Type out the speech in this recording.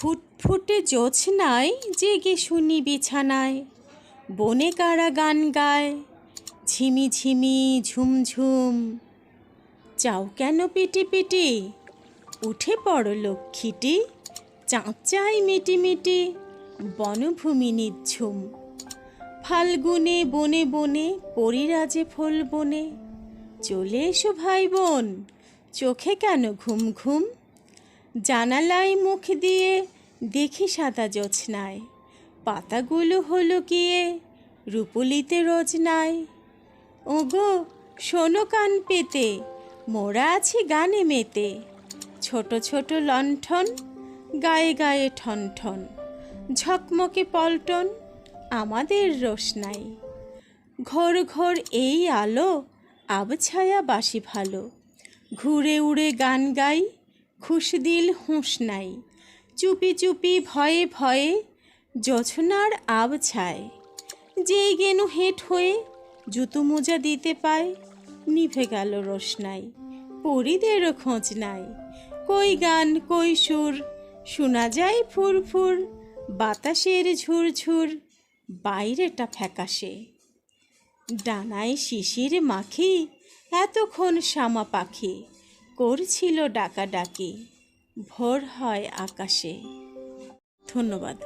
ফুটফুটে জোছনায়, জেগে শুনি বিছানায়। বনে কারা গান গায়, ঝিমি ঝিমি ঝুমঝুম। চাও কেন পিটি পিটি? উঠে পড়ো লক্ষ্মীটি, চাঁচাই মিটি মিটি, বনভূমি নিঝুম। ফাল্গুনে, বনে বনে, পরিরাজে ফুল বনে। চলে এসো ভাই বোন, চোখে কেন ঘুম ঘুম? জানালায় মুখ দিয়ে দেখি সাদা জোছনায়। পাতাগুলো হলো গিয়ে রূপলিতে রোজনায়। ওগো, শোনো কান পেতে, মোরা আছি গানে মেতে। ছোট ছোট লণ্ঠন, গায়ে গায়ে ঠন ঠন। ঝকমকে পল্টন, আমাদের রোশনাই ঘোর ঘোর এই আলো, আবছায়া বাসি ভালো। ঘুরে উড়ে গান গাই খুশদিল হুঁশ নাই। চুপি চুপি ভয়ে ভয়ে জোছনার আবছায় যেই গেনু হেঁট হয়ে জুতো মোজা দিতে পায়, নিভে গেল রোশনাই। পরিদেরও খোঁজ নাই। কই গান, কই সুর, শোনা যায় ফুরফুর, বাতাসের ঝুরঝুর, বাইরেটা ফ্যাকাশে। ডানায় শিশির মাখি, এতক্ষণ শ্যামা পাখি। করছিল ডাকাডাকি ভোর হয় আকাশে। ধন্যবাদ।